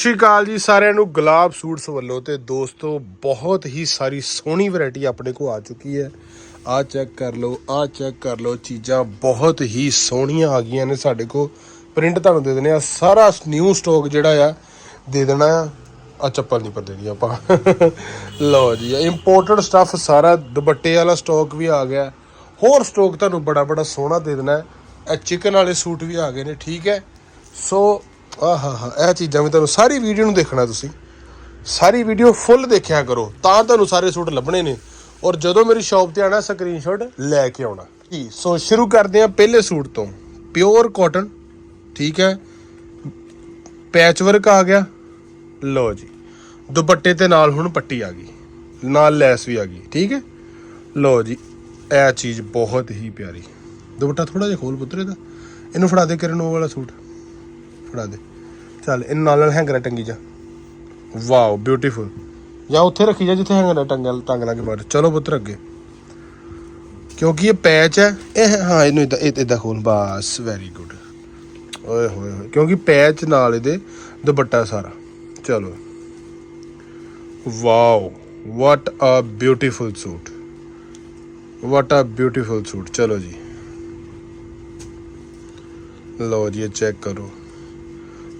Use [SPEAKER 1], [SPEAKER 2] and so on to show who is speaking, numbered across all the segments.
[SPEAKER 1] ਸਤਿ ਸ਼੍ਰੀ ਅਕਾਲ ਜੀ ਸਾਰਿਆਂ ਨੂੰ। ਗੁਲਾਬ ਸੂਟਸ ਵੱਲੋਂ ਤੇ ਦੋਸਤੋ ਬਹੁਤ ਹੀ ਸਾਰੀ ਸੋਹਣੀ ਵੈਰਾਈਟੀ ਆਪਣੇ ਕੋਲ ਆ ਚੁੱਕੀ ਹੈ। ਆ ਚੈੱਕ ਕਰ ਲਓ, ਆ ਚੈੱਕ ਕਰ ਲਓ, ਚੀਜ਼ਾਂ ਬਹੁਤ ਹੀ ਸੋਹਣੀਆਂ ਆ ਗਈਆਂ ਨੇ ਸਾਡੇ ਕੋਲ। ਪ੍ਰਿੰਟ ਤੁਹਾਨੂੰ ਦੇ ਦਿੰਦੇ ਆ ਸਾਰਾ ਨਿਊ ਸਟਾਕ ਜਿਹੜਾ ਆ, ਦੇ ਦੇਣਾ ਆ। ਆ ਚੱਪਲ ਨਹੀਂ ਪਰ ਦੇਣੀ ਆਪਾਂ। ਲਓ ਜੀ ਇੰਪੋਰਟਡ ਸਟੱਫ ਸਾਰਾ ਦੁਪੱਟੇ ਵਾਲਾ ਸਟਾਕ ਵੀ ਆ ਗਿਆ। ਹੋਰ ਸਟਾਕ ਤੁਹਾਨੂੰ ਬੜਾ ਬੜਾ ਸੋਹਣਾ ਦੇ ਦੇਣਾ। ਹੈ ਇਹ ਚਿਕਨ ਵਾਲੇ ਸੂਟ ਵੀ ਆ ਗਏ ਨੇ, ਠੀਕ ਹੈ। ਸੋ ਆਹਾ ਹਾ ਇਹ ਚੀਜ਼ਾਂ ਵੀ ਤੁਹਾਨੂੰ ਸਾਰੀ ਵੀਡੀਓ ਨੂੰ ਦੇਖਣਾ ਤੁਸੀਂ। ਸਾਰੀ ਵੀਡੀਓ ਫੁੱਲ ਦੇਖਿਆ ਕਰੋ, ਤਾਂ ਤੁਹਾਨੂੰ ਸਾਰੇ ਸੂਟ ਲੱਭਣੇ ਨੇ। ਔਰ ਜਦੋਂ ਮੇਰੀ ਸ਼ਾਪ ਤੇ ਆਣਾ ਸਕਰੀਨਸ਼ਾਟ ਲੈ ਕੇ ਆਉਣਾ। ਜੀ, ਸੋ ਸ਼ੁਰੂ ਕਰਦੇ ਹਾਂ ਪਹਿਲੇ ਸੂਟ ਤੋਂ। ਪਿਓਰ ਕਾਟਨ ਠੀਕ ਹੈ। ਪੈਚ ਵਰਕ ਆ ਗਿਆ। ਲਓ ਜੀ, ਦੁਪੱਟੇ ਤੇ ਨਾਲ ਹੁਣ ਪੱਟੀ ਆ ਗਈ। ਨਾਲ ਲੈਸ ਵੀ ਆ ਗਈ, ਠੀਕ ਹੈ। ਲਓ ਜੀ, ਇਹ ਚੀਜ਼ ਬਹੁਤ ਹੀ ਪਿਆਰੀ। ਦੁਪੱਟਾ ਥੋੜਾ ਜਿਹਾ ਖੋਲ ਪੁੱਤਰੇ ਦਾ। ਇਹਨੂੰ ਫੜਾ ਦੇ ਕਰਨ, ਉਹ ਵਾਲਾ ਸੂਟ। ਫੜਾ ਦੇ। ਚੱਲ ਇਹਨੂੰ ਨਾਲ ਨਾਲ ਹੈਂਗਰ ਟੰਗੀ ਜਾ ਵਾਓ ਬਿਊਟੀਫੁਲ ਜਾਂ ਉੱਥੇ ਰੱਖੀ ਜਾ ਜਿੱਥੇ ਹੈਂਗਰ ਟੰਗਲ ਟੰਗ ਲਾ ਕੇ ਚਲੋ ਪੁੱਤਰ ਅੱਗੇ। ਕਿਉਂਕਿ ਇਹ ਪੈਚ ਹੈ, ਇਹ ਹਾਂ, ਇਹਨੂੰ ਇਦਾਂ ਇਦਾਂ ਖੋਲ। ਬਸ ਵੈਰੀ ਗੁੱਡ ਓਏ ਹੋਏ ਹੋਏ, ਕਿਉਂਕਿ ਪੈਚ ਨਾਲ ਇਹਦੇ ਦੁਪੱਟਾ ਸਾਰਾ। ਚਲੋ। Wow what a beautiful suit what a beautiful suit ਚਲੋ ਜੀ। ਲਓ ਜੀ, ਇਹ ਚੈੱਕ ਕਰੋ।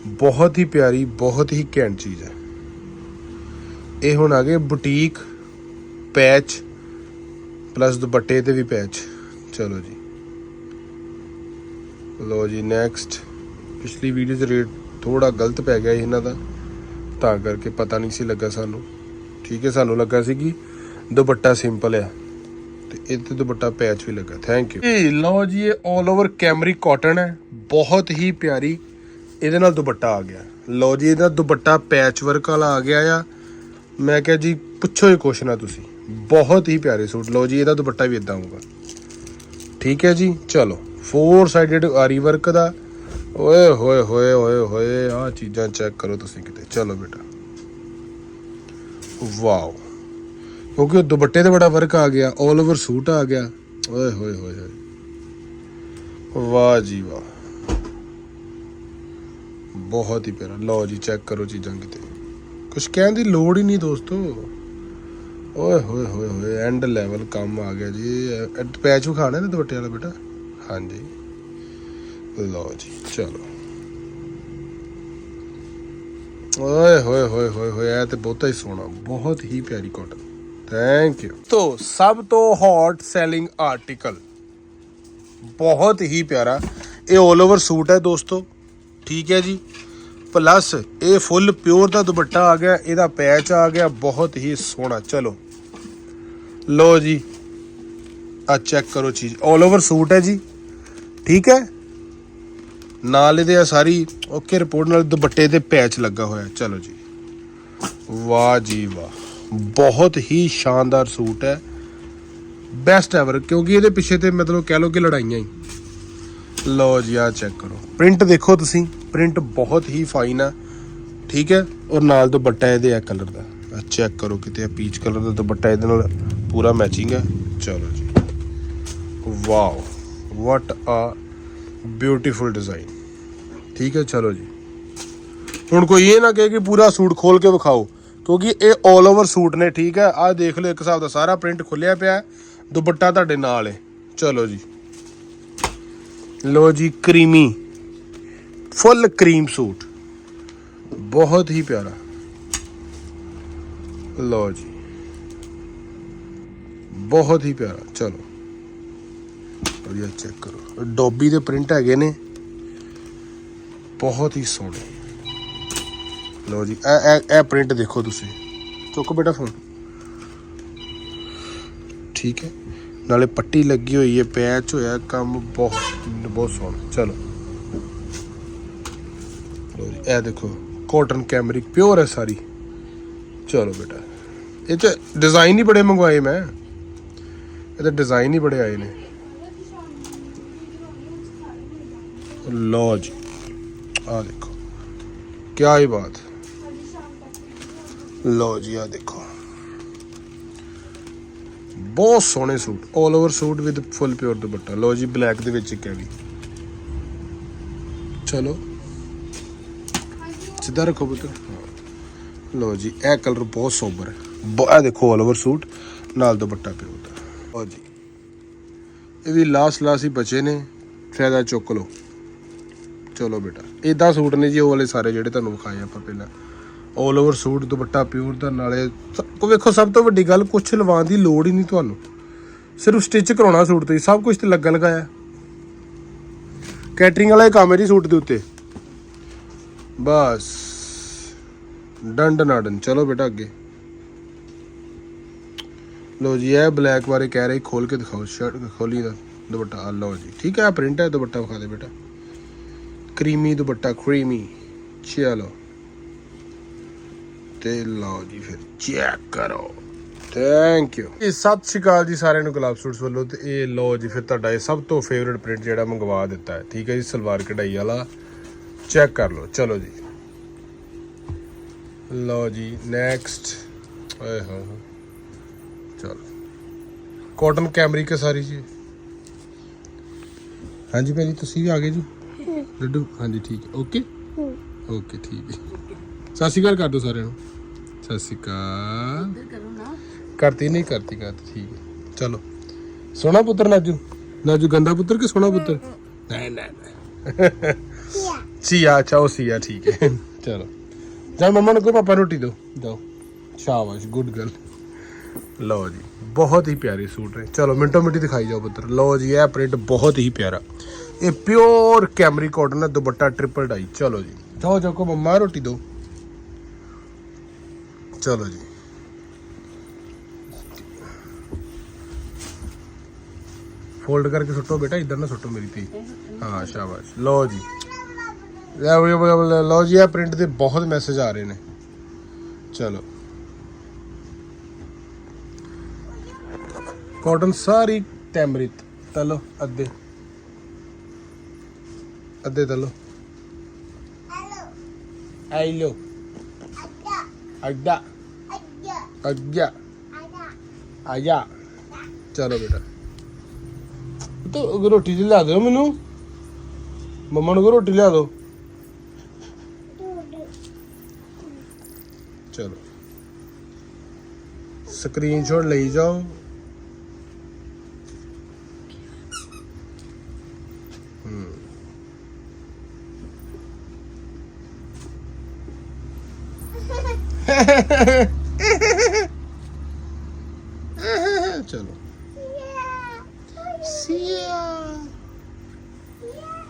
[SPEAKER 1] ਬਹੁਤ ਹੀ ਪਿਆਰੀ, ਬਹੁਤ ਹੀ ਘੈਂਟ ਚੀਜ਼ ਹੈ। ਇਹ ਹੁਣ ਆ ਗਏ ਬੁਟੀਕ, ਪੈਚ ਪਲੱਸ ਦੁਪੱਟੇ ਤੇ ਵੀ ਪੈਚ। ਚਲੋ ਜੀ। ਲੋ ਜੀ ਨੈਕਸਟ ਪਿਛਲੀ ਵੀਡੀਓ 'ਚ ਰੇਟ ਥੋੜਾ ਗਲਤ ਪੈ ਗਿਆ ਇਹਨਾਂ ਦਾ। ਤਾਂ ਕਰਕੇ ਪਤਾ ਨਹੀਂ ਸੀ ਲੱਗਾ ਸਾਨੂੰ। ਠੀਕ ਹੈ, ਸਾਨੂੰ ਲੱਗਾ ਸੀ ਕਿ ਦੁਪੱਟਾ ਸਿੰਪਲ ਆ। ਤੇ ਇਹਦੇ ਦੁਪੱਟਾ ਪੈਚ ਵੀ ਲੱਗਾ। ਥੈਂਕ ਯੂ ਜੀ, ਲਓ ਜੀ, ਇਹ 올 ਓਵਰ ਕੈਮਰੀ ਕਾਟਨ ਹੈ। ਬਹੁਤ ਹੀ ਪਿਆਰੀ ਇਹਦੇ ਨਾਲ ਦੁਪੱਟਾ ਆ ਗਿਆ। ਲਓ ਜੀ, ਇਹਦਾ ਦੁਪੱਟਾ ਪੈਚ ਵਰਕ ਵਾਲਾ ਆ ਗਿਆ ਆ। ਮੈਂ ਕਿਹਾ ਜੀ, ਪੁੱਛੋ ਹੀ ਕੁਛ ਨਾ ਤੁਸੀਂ। ਬਹੁਤ ਹੀ ਪਿਆਰੇ ਸੂਟ। ਲਓ ਜੀ, ਇਹਦਾ ਦੁਪੱਟਾ ਵੀ ਇਦਾਂ ਹੋਊਗਾ। ਠੀਕ ਹੈ ਜੀ, ਚਲੋ। ਫੋਰ ਸਾਈਡਡ ਆਰੀ ਵਰਕ ਦਾ। ਓਏ, ਹੋਏ ਹੋਏ ਹੋਏ ਹੋਏ ਆ ਚੀਜ਼ਾਂ ਚੈੱਕ ਕਰੋ ਤੁਸੀਂ ਕਿਤੇ। ਚਲੋ ਬੇਟਾ। ਵਾਓ। ਕਿਉਂਕਿ ਉਹ ਦੁਪੱਟੇ ਤੇ ਬੜਾ ਵਰਕ ਆ ਗਿਆ 올 ਓਵਰ ਸੂਟ ਆ ਗਿਆ। ਓਏ, ਹੋਏ ਹੋਏ ਹੋਏ। ਵਾਹ ਜੀ ਵਾਹ। ਬਹੁਤ ਹੀ ਪਿਆਰਾ। ਲਓ ਜੀ ਚੈੱਕ ਕਰੋ ਚੀਜ਼ਾਂ ਕਿਤੇ। ਕੁਝ ਕਹਿਣ ਦੀ ਲੋੜ ਹੀ ਨਹੀਂ ਦੋਸਤੋ। ਓਏ, ਹੋਏ ਹੋਏ ਹੋਏ ਐਂਡ ਲੈਵਲ ਕੰਮ ਆ ਗਿਆ ਜੀ। ਪੈਚ ਵਿਖਾਣਾ ਤੇ ਦੁਪੱਟੇ ਵਾਲਾ ਬੇਟਾ? ਹਾਂਜੀ। ਲਓ ਜੀ, ਚਲੋ। ਓਏ, ਹੋਏ ਹੋਏ ਹੋਏ ਹੋਏ, ਇਹ ਤੇ ਬਹੁਤਾ ਹੀ ਸੋਹਣਾ। ਬਹੁਤ ਹੀ ਪਿਆਰੀ ਕਾਟਨ ਥੈਂਕ ਯੂ ਤੋ, ਸਭ ਤੋਂ ਹੌਟ ਸੈਲਿੰਗ ਆਰਟੀਕਲ ਬਹੁਤ ਹੀ ਪਿਆਰਾ। ਇਹ 올 ਓਵਰ ਸੂਟ ਹੈ ਦੋਸਤੋ। ਠੀਕ ਹੈ ਜੀ। ਪਲੱਸ ਇਹ ਫੁੱਲ ਪਿਓਰ ਦਾ ਦੁਪੱਟਾ ਆ ਗਿਆ, ਇਹਦਾ ਪੈਚ ਆ ਗਿਆ, ਬਹੁਤ ਹੀ ਸੋਹਣਾ। ਚਲੋ। ਲੋ ਜੀ। ਆ ਚੈੱਕ ਕਰੋ ਚੀਜ਼। 올 ਓਵਰ ਸੂਟ ਹੈ ਜੀ। ਠੀਕ ਹੈ। ਨਾਲ ਇਹਦੇ ਆ ਸਾਰੀ ਓਕੇ ਰਿਪੋਰਟ ਨਾਲ ਦੁਪੱਟੇ ਤੇ ਪੈਚ ਲੱਗਾ ਹੋਇਆ। ਚਲੋ ਜੀ। ਵਾਹ ਜੀ ਵਾਹ। ਬਹੁਤ ਹੀ ਸ਼ਾਨਦਾਰ ਸੂਟ ਹੈ। ਬੈਸਟ ਐਵਰ ਕਿਉਂਕਿ ਇਹਦੇ ਪਿੱਛੇ ਤੇ ਮਤਲਬ ਕਹਿ ਲਓ ਕਿ ਲੜਾਈਆਂ ਹੀ। ਲਓ ਜੀ ਆ ਚੈੱਕ ਕਰੋ। ਪ੍ਰਿੰਟ ਦੇਖੋ ਤੁਸੀਂ। ਪ੍ਰਿੰਟ ਬਹੁਤ ਹੀ ਫਾਈਨ ਆ। ਠੀਕ ਹੈ? ਔਰ ਨਾਲ ਦੁਪੱਟਾ ਇਹਦੇ ਆ ਕਲਰ ਦਾ। ਚੈੱਕ ਕਰੋ ਕਿਤੇ ਆ ਪੀਚ ਕਲਰ ਦਾ ਦੁਪੱਟਾ, ਇਹਦੇ ਨਾਲ ਪੂਰਾ ਮੈਚਿੰਗ ਹੈ। ਚਲੋ ਜੀ। Wow what a beautiful design ਠੀਕ ਹੈ, ਚਲੋ ਜੀ। ਹੁਣ ਕੋਈ ਇਹ ਨਾ ਕਹੇ ਕਿ ਪੂਰਾ ਸੂਟ ਖੋਲ ਕੇ ਵਿਖਾਓ, ਕਿਉਂਕਿ ਇਹ 올 ਓਵਰ ਸੂਟ ਨੇ, ਠੀਕ ਹੈ? ਆਹ ਦੇਖ ਲਓ, ਇੱਕ ਹਿਸਾਬ ਦਾ ਸਾਰਾ ਪ੍ਰਿੰਟ ਖੁੱਲਿਆ ਪਿਆ ਹੈ। ਦੁਪੱਟਾ ਤੁਹਾਡੇ ਨਾਲ ਹੈ। ਚਲੋ ਜੀ। ਲੋ ਜੀ, ਕਰੀਮੀ। ਫੁੱਲ ਕਰੀਮ ਸੂਟ। ਬਹੁਤ ਹੀ ਪਿਆਰਾ। ਲੋ ਜੀ। ਬਹੁਤ ਹੀ ਪਿਆਰਾ। ਚਲੋ। ਵਧੀਆ ਚੈੱਕ ਕਰੋ। ਡੋਬੀ ਦੇ ਪ੍ਰਿੰਟ ਹੈਗੇ ਨੇ। ਬਹੁਤ ਹੀ ਸੋਹਣੇ। ਲੋ ਜੀ ਇਹ ਇਹ ਪ੍ਰਿੰਟ ਦੇਖੋ ਤੁਸੀਂ। ਚੁੱਕ ਬੇਟਾ ਫੋਨ। ਠੀਕ ਹੈ। ਨਾਲੇ ਪੱਟੀ ਲੱਗੀ ਹੋਈ ਹੈ ਪੈਚ ਹੋਇਆ ਕੰਮ ਬਹੁਤ ਬਹੁਤ ਸੋਹਣਾ। ਚਲੋ। ਲੋ ਜੀ, ਇਹ ਦੇਖੋ ਕਾਟਨ ਕੈਮਰਿਕ ਪਿਓਰ ਹੈ ਸਾਰੀ। ਚਲੋ ਬੇਟਾ। ਇਹ ਚ ਡਿਜ਼ਾਈਨ ਹੀ ਬੜੇ ਮੰਗਵਾਏ ਮੈਂ। ਇਹਦੇ ਡਿਜ਼ਾਈਨ ਹੀ ਬੜੇ ਆਏ ਨੇ। ਲੋ ਜੀ। ਆ ਦੇਖੋ। ਕੀ ਬਾਤ। ਲੋ ਜੀ ਆ ਦੇਖੋ। ਬਹੁਤ ਸੋਹਣੇ suit 올 over suit with full pure ਦੁਪੱਟਾ। ਲੋ ਜੀ ਬਲੈਕ ਦੇ ਵਿੱਚ ਇੱਕ ਹੈ ਵੀ। ਚਲੋ। ਸਿੱਧਾ ਰੱਖੋ ਪੁੱਤ। ਹਾਂ। ਜੀ, ਇਹ ਕਲਰ ਬਹੁਤ ਸੋਬਰ ਹੈ। ਇਹ ਦੇਖੋ ਆਲ ਓਵਰ ਸੂਟ, ਨਾਲ ਦੁਪੱਟਾ ਪਿਓ ਦਾ ਲਓ ਜੀ। ਇਹ ਵੀ ਲਾਸਟ ਲਾਸਟ ਹੀ ਬਚੇ ਨੇ। ਫਾਇਦਾ ਚੁੱਕ ਲਓ। ਚਲੋ ਬੇਟਾ ਇਦਾਂ ਸੂਟ ਨੇ ਜੀ, ਉਹ ਵਾਲੇ ਸਾਰੇ ਜਿਹੜੇ ਤੁਹਾਨੂੰ ਵਿਖਾਏ ਆਪਾਂ ਪਹਿਲਾਂ। ਆਲ ਓਵਰ ਸੂਟ ਦੁਪੱਟਾ ਪਿਓਰ ਦਾ, ਨਾਲੇ ਕੋ ਵੇਖੋ, ਸਭ ਤੋਂ ਵੱਡੀ ਗੱਲ, ਕੁਛ ਲਵਾਉਣ ਦੀ ਲੋੜ ਹੀ ਨਹੀਂ ਤੁਹਾਨੂੰ। ਸਿਰਫ ਸਟਿਚ ਕਰਾਉਣਾ ਸੂਟ ਤੇ, ਸਭ ਕੁਝ ਤੇ ਲੱਗਾ ਲਗਾਇਆ। ਕੈਟਰਿੰਗ ਵਾਲਾ ਹੀ ਕੰਮ ਹੈ ਜੀ ਸੂਟ ਦੇ ਉੱਤੇ। ਬਸ। ਡੰਡ ਨਾਡਨ ਚਲੋ ਬੇਟਾ ਅੱਗੇ। ਲੋ ਜੀ, ਇਹ ਬਲੈਕ ਬਾਰੇ ਕਹਿ ਰਹੇ, ਖੋਲ ਕੇ ਦਿਖਾਓ ਸ਼ਰਟ ਖੋਲੀ ਦਾ, ਦੁਪੱਟਾ। ਆ ਲਓ ਜੀ, ਠੀਕ ਹੈ ਪ੍ਰਿੰਟ ਹੈ, ਦੁਪੱਟਾ ਵਿਖਾ ਦੇ ਬੇਟਾ। ਕਰੀਮੀ ਦੁਪੱਟਾ ਕਰੀਮੀ ਚਲੋ। ਤੇ ਲਓ ਜੀ ਫਿਰ ਚੈੱਕ ਕਰੋ। ਥੈਂਕ ਯੂ ਇਹ ਸਤਿ ਸ਼੍ਰੀ ਅਕਾਲ ਜੀ ਸਾਰਿਆਂ ਨੂੰ ਗੁਲਾਬ ਸੂਟਸ ਵੱਲੋਂ ਤੇ ਇਹ ਲਓ ਜੀ ਫਿਰ ਤੁਹਾਡਾ ਇਹ ਸਭ ਤੋਂ ਫੇਵਰਿਟ ਪ੍ਰਿੰਟ ਜਿਹੜਾ ਮੰਗਵਾ ਦਿੱਤਾ ਹੈ। ਠੀਕ ਹੈ ਜੀ ਸਲਵਾਰ ਕਢਾਈ ਵਾਲਾ। ਚੈੱਕ ਕਰ ਲਓ। ਚਲੋ ਜੀ। ਲਓ ਜੀ ਨੈਕਸਟ ਓਏ ਹੋਏ ਚਲੋ। ਕਾਟਨ ਕੈਮਰਿਕ ਹੈ ਸਾਰੀ ਜੀ? ਹਾਂਜੀ ਭਾਜੀ ਤੁਸੀਂ ਵੀ ਆ ਗਏ ਜੀ? ਲੱਡੂ? ਹਾਂਜੀ ਠੀਕ ਹੈ। ਓਕੇ ਓਕੇ ਠੀਕ ਹੈ। ਸਤਿ ਸ਼੍ਰੀ ਅਕਾਲ ਕਰ ਦਿਓ ਸਾਰਿਆਂ ਨੂੰ। ਸਤਿ ਸ਼੍ਰੀ ਅਕਾਲ। ਕਰਤੀ ਨਹੀਂ ਕਰਤੀ ਕਰਤੀ ਠੀਕ ਹੈ। ਚਲੋ। ਸੋਹਣਾ ਪੁੱਤਰ ਨਾਜੂ। ਨਾਜੂ ਗੰਦਾ ਪੁੱਤਰ ਕਿ ਸੋਹਣਾ ਪੁੱਤਰ? ਨਹੀਂ ਨਹੀਂ ਸੀਆ ਅੱਛਾ ਉਹ ਸੀਆ ਠੀਕ ਹੈ। ਚਲੋ। ਜਾ ਮੰਮਾ ਨੂੰ ਕਹੋ ਪਾਪਾ ਰੋਟੀ ਦਿਓ। ਜਾਓ। ਸ਼ਾਬਾਸ਼ ਗੁੱਡ ਗਰਲ। ਲਓ ਜੀ ਬਹੁਤ ਹੀ ਪਿਆਰੇ ਸੂਟ ਨੇ। ਚਲੋ ਮਿੰਟੋ ਮਿੰਟੀ ਦਿਖਾਈ ਜਾਓ ਪੁੱਤਰ। ਲਓ ਜੀ ਇਹ ਪ੍ਰਿੰਟ ਬਹੁਤ ਹੀ ਪਿਆਰਾ। ਇਹ ਪਿਓਰ ਕੈਮਰੀ ਕਾਟਨ ਹੈ ਦੁਪੱਟਾ ਟ੍ਰਿਪਲ ਡਾਈ ਚਲੋ ਜੀ। ਜਾਓ ਜਾਓ ਕੋ ਮੰਮਾ ਰੋਟੀ ਦਿਓ। ਚਲੋ ਜੀ। ਫੋਲਡ ਕਰਕੇ ਸੁੱਟੋ ਬੇਟਾ ਇਧਰ ਨਾ ਸੁੱਟੋ ਮੇਰੀ ਤੇ ਹਾਂ ਸ਼ਾਬਾਸ਼। ਲਓ ਜੀ। ਲਓ ਜੀ, ਇਹ ਪ੍ਰਿੰਟ ਦੇ ਬਹੁਤ ਮੈਸੇਜ ਆ ਰਹੇ ਨੇ। ਚਲੋ। ਕਾਟਨ ਸਾਰੀ ਟੈਮਰਿਤ ਤਲੋ ਅੱਧੇ। ਅੱਧੇ ਤਲੋ। ਆਈ ਲੋ ਅੱਡਾ ਅੱਡਾ ਆਇਆ ਚਲੋ ਬੇਟਾ। ਤੋ ਰੋਟੀ ਲਿਆ ਦਿਓ ਮੈਨੂੰ। ਮੰਮਾ ਨੂੰ ਕਹੋ ਰੋਟੀ ਲਿਆ ਦਿਓ। ਚਲੋ। ਸਕਰੀਨਸ਼ਾਟ ਲਈ ਜਾਓ। ਹਮ।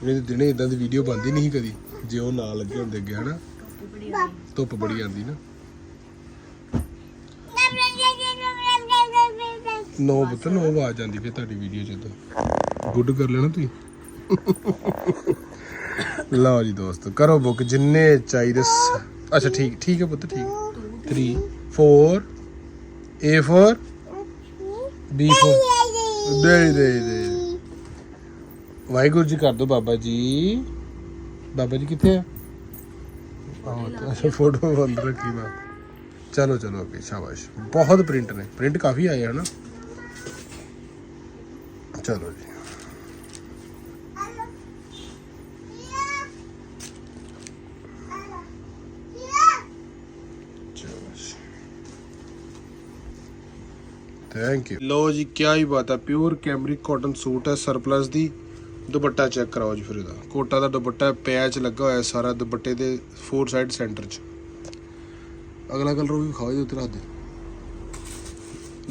[SPEAKER 1] ਮੇਰੇ ਦਿਨੇ ਇਦਾਂ ਦੀ ਵੀਡੀਓ ਬਣਦੀ ਨਹੀਂ ਕਦੀ। ਜੇ ਉਹ ਨਾ ਲੱਗੇ ਹੁੰਦੇ ਅੱਗੇ, ਹਨਾ? ਧੁੱਪ ਬੜੀ ਆਂਦੀ ਨਾ। ਨੋ ਪੁੱਤ, ਨੋ ਆਵਾਜ਼ ਆਂਦੀ ਫਿਰ ਤੁਹਾਡੀ ਵੀਡੀਓ ਚ ਤਾਂ। ਗੁੱਡ ਕਰ ਲੈਣਾ ਤੁਸੀਂ। ਲਓ ਜੀ ਦੋਸਤੋ, ਕਰੋ ਬੁੱਕ ਜਿੰਨੇ ਚਾਹੀਦੇ ਸ- ਅੱਛਾ, ਠੀਕ ਠੀਕ ਹੈ ਪੁੱਤ, ਠੀਕ। 3 4 A for B for ਦੇ ਦੇ ਦੇ। ਵਾਹਿਗੁਰੂ ਜੀ ਕਰ ਦੋ ਬਾਬਾ ਜੀ। ਬਾਬਾ ਜੀ ਕਿੱਥੇ ਆ? ਅੱਛਾ ਫੋਟੋ ਬੰਦ ਰੱਖੀ ਬਾ ਚਲੋ ਚਲੋ, ਅੱਗੇ, ਸ਼ਾਬਾਸ਼। ਬਹੁਤ ਪ੍ਰਿੰਟ ਨੇ। ਪ੍ਰਿੰਟ ਕਾਫੀ ਆਏ ਹਨ? ਚਲੋ ਜੀ। ਥੈਂਕ ਯੂ ਲੋ ਜੀ ਕੀ ਹੀ ਬਾਤ ਹੈ ਪਿਓਰ ਕੈਮਰਿਕ ਕਾਟਨ ਸੂਟ ਹੈ ਸਰਪਲਸ ਦੀ। ਦੁਪੱਟਾ ਚੈੱਕ ਕਰਾਓ ਜੀ ਫਿਰ ਇਹਦਾ। ਕੋਟਾ ਦਾ ਦੁਪੱਟਾ ਪੈਚ ਲੱਗਾ ਹੋਇਆ ਸਾਰਾ ਦੁਪੱਟੇ ਦੇ ਫੋਰ ਸਾਈਡ ਸੈਂਟਰ 'ਚ। ਅਗਲਾ ਕਲਰ ਵੀ ਖਾਓ ਜੀ ਉੱਤੇ ਰੱਖ ਦੇ।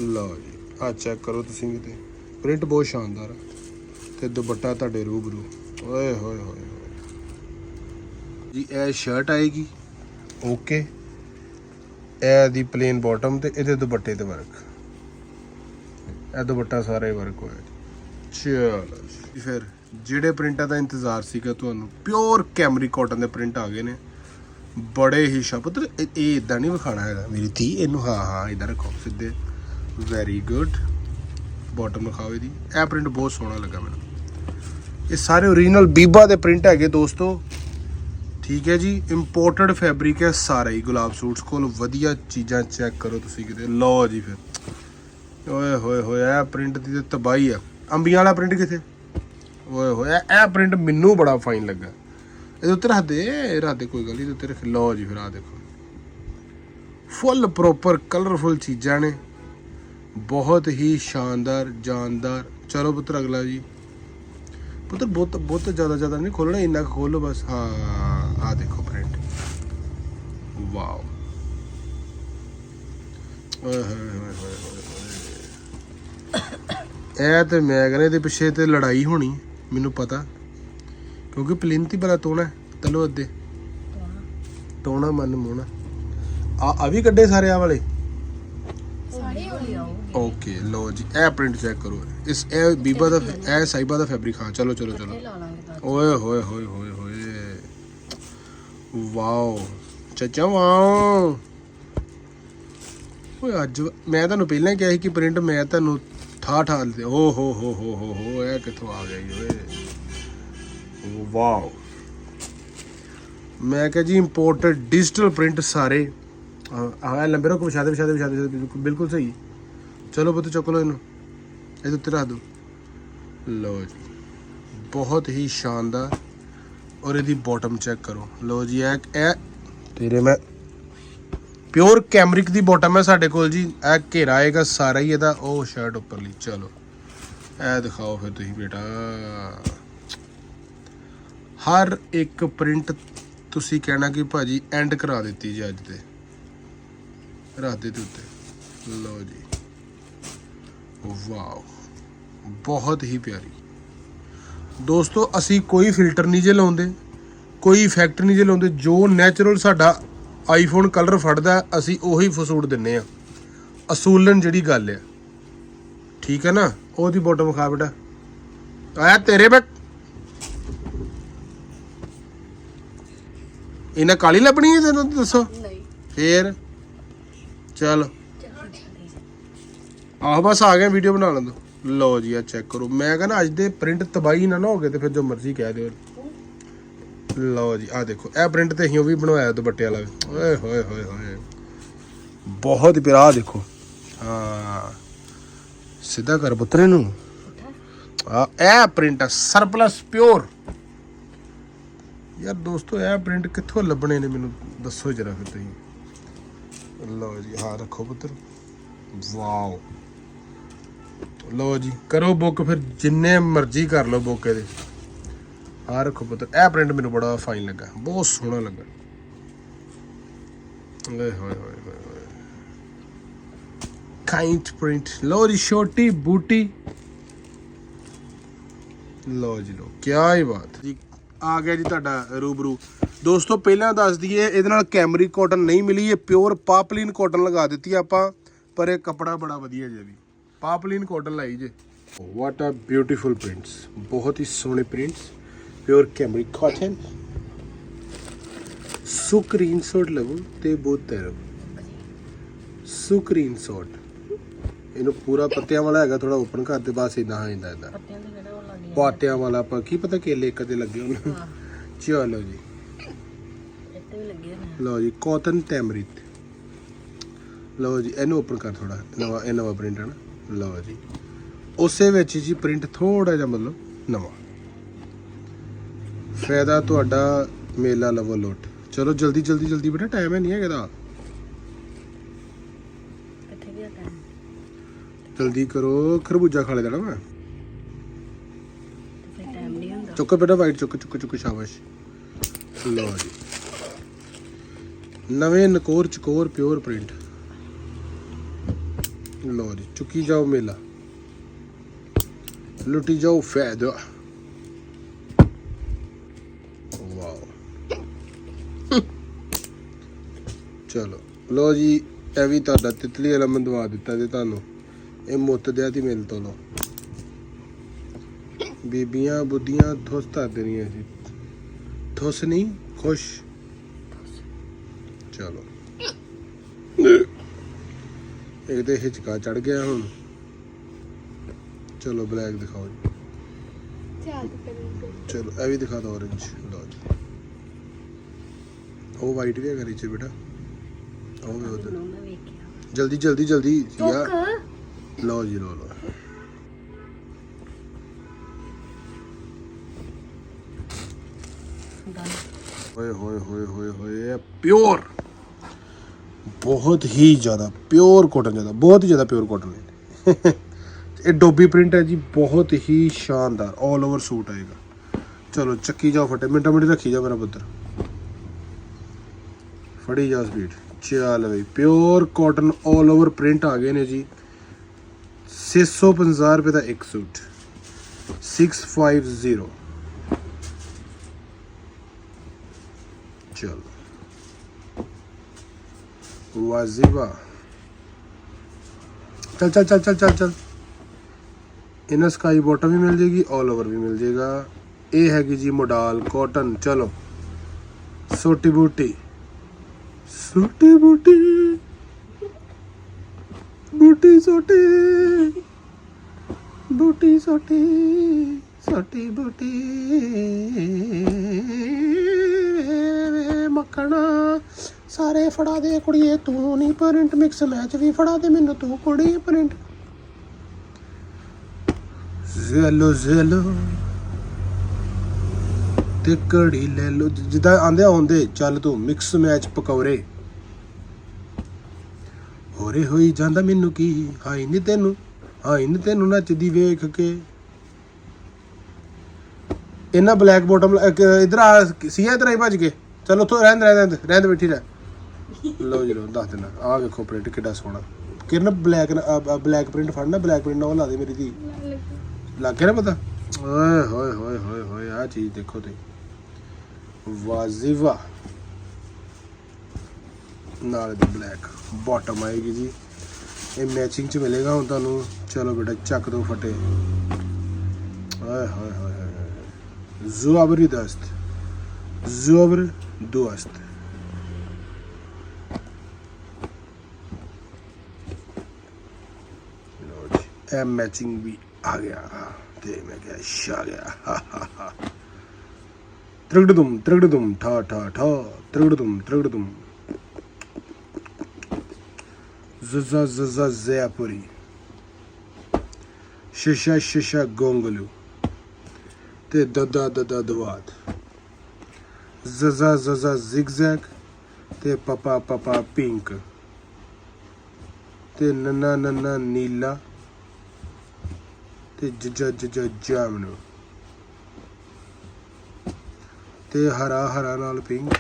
[SPEAKER 1] ਲਓ ਜੀ ਆ ਚੈੱਕ ਕਰੋ ਤੁਸੀਂ ਕਿਤੇ ਪ੍ਰਿੰਟ ਬਹੁਤ ਸ਼ਾਨਦਾਰ ਹੈ ਤੇ ਦੁਪੱਟਾ ਤੁਹਾਡੇ ਰੂਬਰੂ। ਓਏ ਹੋਏ ਹੋਏ ਹੋਏ। ਜੀ, ਇਹ ਸ਼ਰਟ ਆਏਗੀ। ਓਕੇ ਇਹ ਦੀ ਪਲੇਨ ਬਾਟਮ ਤੇ ਇਹਦੇ ਦੁਪੱਟੇ ਤੇ ਵਰਕ ਇਹ ਦੁਪੱਟਾ ਸਾਰੇ ਵਰਕ ਹੋਇਆ ਜੀ। ਚਲੋ ਜੀ, ਫਿਰ। ਜਿਹੜੇ ਪ੍ਰਿੰਟਾਂ ਦਾ ਇੰਤਜ਼ਾਰ ਸੀਗਾ ਤੁਹਾਨੂੰ ਪਿਓਰ ਕੈਮਰੀ ਕਾਟਨ ਦੇ ਪ੍ਰਿੰਟ ਆ ਗਏ ਨੇ। ਬੜੇ ਹੀ ਸ਼ਬਦ ਇਹ ਇਦਾਂ ਨਹੀਂ ਵਿਖਾਣਾ ਹੈਗਾ। ਮੇਰੀ ਧੀ ਇਹਨੂੰ, ਹਾਂ ਹਾਂ ਇਦਾਂ ਰੱਖੋ, ਸਿੱਧੇ। ਵੈਰੀ ਗੁੱਡ ਬਾਟਮ ਵਿਖਾਓ ਇਹਦੀ। ਇਹ ਪ੍ਰਿੰਟ ਬਹੁਤ ਸੋਹਣਾ ਲੱਗਾ ਮੈਨੂੰ। ਇਹ ਸਾਰੇ ਓਰੀਜਨਲ ਬੀਬਾ ਦੇ ਪ੍ਰਿੰਟ ਹੈਗੇ ਦੋਸਤੋ। ਠੀਕ ਹੈ ਜੀ ਇੰਪੋਰਟਡ ਫੈਬਰਿਕ ਹੈ ਸਾਰਾ ਹੀ, ਗੁਲਾਬ ਸੂਟਸ ਕੋਲ। ਵਧੀਆ ਚੀਜ਼ਾਂ ਚੈੱਕ ਕਰੋ ਤੁਸੀਂ ਕਿਤੇ। ਲਓ ਜੀ ਫਿਰ। ਓਏ ਹੋਏ ਹੋਏ, ਇਹ ਪ੍ਰਿੰਟ ਦੀ ਤੇ ਤਬਾਹੀ ਆ। ਅੰਬੀਆਂ ਵਾਲਾ ਪ੍ਰਿੰਟ ਕਿੱਥੇ? ਓਏ ਹੋਏ, ਇਹ- ਪ੍ਰਿੰਟ ਮੈਨੂੰ ਬੜਾ ਫਾਈਨ ਲੱਗਾ। ਇਹਦੇ ਉੱਤੇ ਰੱਖ ਦੇ ਰੱਖ ਦੇ, ਕੋਈ ਗੱਲ ਨਹੀਂ, ਇਹਦੇ ਉੱਤੇ ਰੱਖ, ਲਓ ਜੀ ਫਿਰ ਆ ਦੇਖੋ। ਫੁੱਲ ਪ੍ਰੋਪਰ ਕਲਰਫੁਲ ਚੀਜ਼ਾਂ ਨੇ। ਬਹੁਤ ਹੀ ਸ਼ਾਨਦਾਰ, ਜਾਨਦਾਰ। ਚਲੋ ਪੁੱਤਰ, ਅਗਲਾ ਜੀ। ਪੁੱਤਰ, ਬਹੁਤ ਬਹੁਤ ਜ਼ਿਆਦਾ ਜ਼ਿਆਦਾ ਨਹੀਂ ਖੋਲਣਾ, ਇੰਨਾ ਕੁ ਖੋਲੋ ਬਸ। ਹਾਂ ਆ ਦੇਖੋ ਪ੍ਰਿੰਟ ਵਾਓ ਓਏ ਹੋਏ ਹੋਏ ਹੋਏ। ਇਹ ਤੇ ਮੈਂ ਕਹਿੰਦਾ ਇਹਦੇ ਪਿੱਛੇ ਤੇ ਲੜਾਈ ਹੋਣੀ। ਮੈਨੂੰ ਪਤਾ। ਕਿਉਂਕਿ ਪਲਿੰਥ ਹੀ ਬੜਾ ਤੋਣਾ ਤਲੋ ਅੱਦੇ ਤੋਣਾ ਮਨ ਮੋਣਾ। ਆ ਆ ਵੀ ਕੱਢੇ ਸਾਰੇ ਆ ਵਾਲੇ?
[SPEAKER 2] ਸਾਰੇ ਹੋ ਲਿਆਓ
[SPEAKER 1] ਓਕੇ ਲੋ ਜੀ ਇਹ ਪ੍ਰਿੰਟ ਚੈੱਕ ਕਰੋ। ਇਸ ਇਹ ਬੀਬਾ ਦਾ ਇਹ ਸਾਈਬਾ ਦਾ ਫੈਬਰਿਕ ਹਾਂ ਚਲੋ ਚਲੋ ਚਲੋ। ਓਏ ਹੋਏ ਹੋਏ ਹੋਏ ਹੋਏ। ਵਾਓ ਚਾਚਾ ਵਾਓ। ਓਏ ਅੱਜ ਮੈਂ ਤੁਹਾਨੂੰ ਪਹਿਲਾਂ ਕਿਹਾ ਸੀ ਕਿ ਪ੍ਰਿੰਟ ਮੈਂ ਤੁਹਾਨੂੰ ਠਾ ਠਾ ਓ ਹੋ ਹੋ ਹੋ ਹੋ ਹੋ, ਇਹ ਕਿੱਥੋਂ ਆ ਗਿਆ ਜੀ, ਓਏ। ਵਾਓ। ਮੈਂ ਕਿਹਾ ਜੀ ਇੰਪੋਰਟਡ ਡਿਜੀਟਲ ਪ੍ਰਿੰਟ ਸਾਰੇ। ਆ ਲੰਬੇ ਰੋ ਵਿਛਾ ਦੇ ਵਿਛਾ ਦੇ ਵਿਛਾ ਦੇ, ਬਿਲਕੁਲ ਸਹੀ। ਚਲੋ ਪੁੱਤ, ਚੁੱਕ ਲਓ ਇਹਨੂੰ। ਇਹਦੇ ਉੱਤੇ ਰੱਖ ਦਿਓ ਲਓ ਜੀ, ਬਹੁਤ ਹੀ ਸ਼ਾਨਦਾਰ। ਔਰ ਇਹਦੀ ਬਾਟਮ ਚੈੱਕ ਕਰੋ। ਲਓ ਜੀ ਇਹ ਤੇਰੇ ਮੈਂ ਪਿਓਰ ਕੈਮਰਿਕ ਦੀ ਬਾਟਮ ਹੈ ਸਾਡੇ ਕੋਲ ਜੀ। ਇਹ ਘੇਰਾ ਆਏਗਾ ਸਾਰਾ ਹੀ ਇਹਦਾ। ਉਹ ਸ਼ਰਟ ਉੱਪਰਲੀ, ਚਲੋ। ਇਹ ਦਿਖਾਓ ਫਿਰ ਤੁਸੀਂ ਬੇਟਾ। ਹਰ ਇੱਕ ਪ੍ਰਿੰਟ ਤੁਸੀਂ ਕਹਿਣਾ ਕਿ ਭਾਜੀ ਐਂਡ ਕਰਾ ਦਿੱਤੀ ਜੀ ਅੱਜ ਤੇ। ਰੱਖ ਦੇ ਉੱਤੇ। ਲਓ ਜੀ। ਵਾਓ। ਬਹੁਤ ਹੀ ਪਿਆਰੀ। ਦੋਸਤੋ, ਅਸੀਂ ਕੋਈ ਫਿਲਟਰ ਨਹੀਂ ਜੇ ਲਾਉਂਦੇ, ਕੋਈ ਇਫੈਕਟ ਨਹੀਂ ਜੇ ਲਾਉਂਦੇ। ਜੋ ਨੈਚੁਰਲ ਸਾਡਾ ਆਈਫੋਨ ਕਲਰ ਫੜਦਾ ਅਸੀਂ ਉਹੀ ਫਸੂੜ ਦਿੰਨੇ ਆ। ਅਸੂਲਨ ਜਿਹੜੀ ਗੱਲ ਹੈ ਠੀਕ ਹੈ ਨਾ? ਉਹਦੀ ਬੋਟਮ ਖਾ ਬੇਟਾ। ਆਇਆ ਤੇਰੇ ਬੇ ਇਹਨਾਂ ਕਾਲੀ ਲੱਭਣੀ ਹੈ ਤੈਨੂੰ ਦੱਸੋ?
[SPEAKER 2] ਨਹੀਂ।
[SPEAKER 1] ਫੇਰ? ਚੱਲ। ਆਹ ਬਸ ਆ ਗਿਆ ਵੀਡੀਓ ਬਣਾ ਲੈਂਦੋ ਲਓ ਜੀ ਆ ਚੈੱਕ ਕਰੋ। ਮੈਂ ਕਹਿੰਦਾ ਅੱਜ ਦੇ ਪ੍ਰਿੰਟ ਤਬਾਈ ਨਾ ਨਾ ਹੋ ਗਏ ਤੇ ਫਿਰ ਜੋ ਮਰਜ਼ੀ ਕਹਿ ਦਿਓ। ਲਓ ਜੀ ਆ ਦੇਖੋ, ਇਹ ਪ੍ਰਿੰਟ ਤੇ ਅਸੀਂ ਉਹ ਵੀ ਬਣਵਾਇਆ ਦੁਪੱਟੇ ਵਾਲਾ ਓਏ ਹੋਏ ਹੋਏ ਹੋਏ। ਬਹੁਤ ਹੀ ਪਿਆਰਾ, ਆਹ ਦੇਖੋ। ਹਾਂ। ਸਿੱਧਾ ਕਰ ਪੁੱਤਰੇ ਨੂੰ। ਆ ਇਹ ਪ੍ਰਿੰਟ ਸਰਪਲਸ ਪਿਓਰ ਯਾਰ ਦੋਸਤੋ, ਇਹ ਪ੍ਰਿੰਟ ਕਿੱਥੋਂ ਲੱਭਣੇ ਨੇ ਮੈਨੂੰ ਦੱਸੋ ਜਰਾ ਫਿਰ ਤੁਸੀਂ। ਲਓ ਜੀ ਹਾਂ ਰੱਖੋ ਪੁੱਤਰ। ਵਾਓ। ਲਓ ਜੀ, ਕਰੋ ਬੁੱਕ ਫਿਰ, ਜਿੰਨੇ ਮਰਜ਼ੀ ਕਰ ਲਓ ਬੁੱਕ ਇਹਦੇ। ਹਾਂ ਰੱਖੋ ਪੁੱਤਰ ਇਹ ਪ੍ਰਿੰਟ ਮੈਨੂੰ ਬੜਾ ਫਾਈਨ ਲੱਗਾ, ਬਹੁਤ ਸੋਹਣਾ ਲੱਗਾ। ਓਏ ਹੋਏ ਹੋਏ ਹੋਏ ਹੋਏ। ਪ੍ਰਿੰਟ ਲਓ ਜੀ ਛੋਟੀ ਬੂਟੀ। ਲਓ ਜੀ ਲਓ ਕੀ ਹੀ ਬਾਤ। ਜੀ, ਆ ਗਿਆ ਜੀ ਤੁਹਾਡਾ ਰੂਬਰੂ। ਦੋਸਤੋ, ਪਹਿਲਾਂ ਦੱਸ ਦਈਏ, ਇਹਦੇ ਨਾਲ ਕੈਮਰੀ ਕਾਟਨ ਨਹੀਂ ਮਿਲੀ, ਇਹ ਪਿਓਰ ਪਾਪਲੀਨ ਕਾਟਨ ਲਗਾ ਦਿੱਤੀ ਆਪਾਂ, ਪਰ ਇਹ ਕਪੜਾ ਬੜਾ ਵਧੀਆ ਜੇ ਵੀ। ਪਾਪਲਿਨ ਕਾਟਨ ਲਾਈ ਜੇ। ਵਾਟ ਆ ਬਿਊਟੀਫੁਲ ਪ੍ਰਿੰਟਸ ਬਹੁਤ ਹੀ ਸੋਹਣੇ ਪ੍ਰਿੰਟਸ ਪਿਓਰ ਕੈਮਰਿਕ ਕਾਟਨ ਸੁਕਰੀਨ ਸੋਟ ਲਵੋ ਤੇ ਬਹੁਤ ਤੇਰੋ ਸੁਕਰੀਨ ਸੋਟ ਇਹਨੂੰ ਪੂਰਾ ਪੱਤਿਆਂ ਵਾਲਾ ਹੈਗਾ ਥੋੜਾ ਓਪਨ ਕਰ ਦੇ ਬਸ ਇਦਾਂ ਇਦਾਂ ਇਦਾਂ
[SPEAKER 2] ਪੱਤਿਆਂ ਦੇ ਕਿਹੜਾ ਉਹ ਲੱਗੇ
[SPEAKER 1] ਪਾਟਿਆਂ ਵਾਲਾ ਆਪਾਂ ਕੀ ਪਤਾ ਕੇਲੇ ਇੱਕ ਦੇ ਲੱਗੇ ਹੋਣ
[SPEAKER 2] ਹਾਂ
[SPEAKER 1] ਚਲੋ ਜੀ
[SPEAKER 2] ਇੱਥੇ ਵੀ ਲੱਗੇ ਨੇ
[SPEAKER 1] ਲਓ ਜੀ ਕਾਟਨ ਟੈਮਰਿਟ ਲਓ ਜੀ ਇਹਨੂੰ ਓਪਨ ਕਰ ਥੋੜਾ ਨਵਾਂ ਇਹ ਨਵਾਂ ਪ੍ਰਿੰਟ ਹੈ ਨਾ ਲਓ ਜੀ ਉਸੇ ਵਿੱਚ ਜੀ ਪ੍ਰਿੰਟ ਥੋੜਾ ਜਿਹਾ ਮਤਲਬ ਨਵਾਂ ਫਾਇਦਾ ਤੁਹਾਡਾ ਮੇਲਾ ਲਵੋ ਲੋਟ। ਚਲੋ ਜਲਦੀ ਜਲਦੀ ਜਲਦੀ ਬੇਟਾ ਟਾਈਮ ਹੈ ਨਹੀਂ ਹੈਗਾ ਦਾ ਜਲਦੀ ਕਰੋ ਖਰਬੂਜਾ ਖਾ ਲੈ ਦੇਣਾ ਮੈਂ। ਚੁੱਕੋ ਬੇਟਾ ਵਾਈਟ ਚੁੱਕ ਚੁੱਕ ਚੁੱਕ ਸ਼ਾਬਾਸ਼। ਲਓ ਜੀ। ਨਵੇਂ ਨਕੋਰ ਚਕੋਰ ਪਿਓਰ ਪ੍ਰਿੰਟ ਲਓ ਜੀ ਚੁੱਕੀ ਜਾਓ ਮੇਲਾ। ਲੁੱਟੀ ਜਾਓ ਫਾਇਦਾ। ਚਲੋ। ਲੋ ਜੀ, ਇਹ ਵੀ ਤੁਹਾਡਾ ਤਿਤਲੀ ਵਾਲਾ ਮੰਦਵਾ ਦਿੱਤਾ ਜੇ ਤੁਹਾਨੂੰ। ਇਹ ਮੁੱਤ ਦਿਆ ਦੀ ਮਿਲ ਤੋਂ, ਲਓ। ਬੀਬੀਆਂ ਬੁੱਧੀਆਂ ਠੁੱਸ ਧਰ ਦੇਣੀਆਂ ਸੀ ਠੁੱਸ ਨਹੀਂ, ਖੁਸ਼। ਚਲੋ। ਇੱਕ ਤੇ ਹਿਚਕਾ ਚੜ ਗਿਆ ਹੁਣ। ਚਲੋ, ਬਲੈਕ ਦਿਖਾਓ ਜੀ। ਚਲੋ, ਇਹ ਵੀ ਦਿਖਾ ਦੋ, orange ਲਓ ਜੀ। ਉਹ ਵਾਈਟ ਵੀ ਹੈਗਾ ਨੀਚੇ ਬੇਟਾ। ਉਹ ਵੀ ਉਧਰ।
[SPEAKER 2] ਨੂੰ ਮੈਂ ਵੇਖਿਆ।
[SPEAKER 1] ਜਲਦੀ ਜਲਦੀ ਜਲਦੀ ਯਾਰ। ਲਓ ਜੀ ਲਓ ਲਓ।
[SPEAKER 2] ਡਨ।
[SPEAKER 1] ਹੋਏ ਹੋਏ ਹੋਏ ਹੋਏ ਹੋਏ ਪਿਓਰ। ਬਹੁਤ ਹੀ ਜ਼ਿਆਦਾ ਪਿਓਰ ਕਾਟਨ ਜ਼ਿਆਦਾ ਬਹੁਤ ਹੀ ਜ਼ਿਆਦਾ ਪਿਓਰ ਕਾਟਨ ਹੈ। ਇਹ ਡੋਬੀ ਪ੍ਰਿੰਟ ਹੈ ਜੀ ਬਹੁਤ ਹੀ ਸ਼ਾਨਦਾਰ 올 ਓਵਰ ਸੂਟ ਆਏਗਾ ਚਲੋ ਚੱਕੀ ਜਾਓ ਫਟੇ ਮਿੰਟਾਂ ਮਿੰਟ ਰੱਖੀ ਜਾ ਮੇਰਾ ਪੁੱਤਰ। ਫੜੀ ਜਾ ਸਪੀਡ ਚੱਲ ਬਈ ਪਿਓਰ ਕਾਟਨ 올 ਓਵਰ ਪ੍ਰਿੰਟ ਆ ਗਏ ਨੇ ਜੀ। 650 ਰੁਪਏ ਦਾ ਇੱਕ ਸੂਟ। 650 ਚਲੋ। ਵਾਜ਼ਿਬਾ ਚੱਲ ਚੱਲ ਚੱਲ ਚੱਲ ਚੱਲ ਚੱਲ। ਇਹਨਾਂ ਸਕਾਈ ਬਾਟਮ ਵੀ ਮਿਲ ਜੇਗੀ 올 ਓਵਰ ਵੀ ਮਿਲ ਜੇਗਾ। ਇਹ ਹੈਗੀ ਜੀ ਮੋਡਾਲ ਕਾਟਨ ਚਲੋ। ਸੋਟੀ ਬੂਟੀ ਸੋਟੀ ਬੂਟੀ। ਬੂਟੀ ਸੋਟੀ। ਬੂਟੀ ਸੋਟੀ ਸੋਟੀ ਬੂਟੀ। ਵੇ ਮੱਖਣਾ, ਸਾਰੇ ਫੜਾ ਦੇ ਕੁੜੀਏ, ਤੂੰ ਨਹੀਂ ਪ੍ਰਿੰਟ ਮਿਕਸ ਮੈਚ ਵੀ ਫੜਾ ਦੇ, ਮੈਨੂੰ ਤੂੰ ਕੁੜੀ ਪ੍ਰਿੰਟ ਜ਼ੈਲੋ ਜ਼ੈਲੋ ਤੇ ਕੜੀ ਲੈ ਲੋ ਜਿੱਦਾਂ ਆਂਦੇ ਆਉਂਦੇ ਚੱਲ ਤੂੰ ਮਿਕਸ ਮੈਚ ਪਕੌੜੇ। ਹੋਰੇ ਹੋਈ ਜਾਂਦਾ ਮੈਨੂੰ ਕੀ ਹਾਈ ਨਹੀਂ ਤੈਨੂੰ ਹਾਈ ਨਹੀਂ ਤੈਨੂੰ ਨੱਚਦੀ ਵੇਖ ਕੇ। ਇਹਨਾਂ ਬਲੈਕ ਬਾਟਮ ਇਧਰ ਆ ਸੀਆ ਇਧਰ ਆਈ ਭੱਜ ਕੇ। ਚਲੋ ਉੱਥੋਂ ਰਹਿਣ ਦੇ, ਰਹਿਣ ਦੇ, ਰਹਿਣ ਦੇ ਬੈਠੀ ਰਹਿ। ਲਓ ਜੀ ਲਓ ਦੱਸ ਦਿਨਾ ਆ ਵੇਖੋ ਪ੍ਰਿੰਟ ਕਿੱਡਾ ਸੋਹਣਾ। ਕਿਰਨ ਬਲੈਕ ਬਲੈਕ ਪ੍ਰਿੰਟ ਫੜਨਾ ਬਲੈਕ ਪ੍ਰਿੰਟ ਨਾਲ ਲਾ ਦੇ ਮੇਰੀ ਧੀ। ਲੱਗ ਗਿਆ ਨਾ ਪਤਾ? ਓਏ ਹੋਏ ਹੋਏ ਹੋਏ ਹੋਏ ਆ ਚੀਜ਼ ਦੇਖੋ ਤੇ ਵਾਜ਼ਿਵਾ। ਨਾਲ ਦੀ ਬਲੈਕ ਬਾਟਮ ਆਏਗੀ ਜੀ। ਇਹ ਮੈਚਿੰਗ ਚ ਮਿਲੇਗਾ ਹੁਣ ਤੁਹਾਨੂੰ। ਚਲੋ ਬੇਟਾ, ਚੱਕ ਦੋ ਫਟੇ। ਓਏ ਹੋਏ ਹੋਏ ਹੋਏ ਜ਼ੁਆਬਰੀ ਦਸਤ। ਜ਼ੁਆਬਰ ਦੋਸਤ। ਲਓ ਜੀ, ਇਹ ਮੈਚਿੰਗ ਵੀ ਆ ਗਿਆ। ਤੇ ਮੈਂ ਕਿਹਾ ਸ਼ਾ ਗਿਆ ਤ੍ਰਿਗੜਦੁਮ ਤ੍ਰਿਗੜਦੁਮ, ਠਾ ਠਾ ਠਾ, ਤ੍ਰਿਗੜਦੁਮ ਤ੍ਰਿਗੜਦੁਮ। ਜ਼ਜ਼ਾ ਜ਼ਜ਼ਾ ਜ਼ੈਪੁਰੀ ਸ਼ਿਸ਼ਾ ਸ਼ਿਸ਼ਾ, ਗੋਂਗਲੂ। ਤੇ ਦਦਾ ਦਦਾ ਦਵਾਤ ਜ਼ਜ਼ਾ ਜ਼ਜ਼ਾ ਜ਼ਿਗਜ਼ੈਗ ਤੇ ਪਪਾ ਪਪਾ, ਪਿੰਕ। ਤੇ ਨੰਨਾ ਨੰਨਾ, ਨੀਲਾ। ਤੇ ਜਜਾ ਤੇ ਹਰਾ ਹਰਾ ਨਾਲ ਪਿੰਕ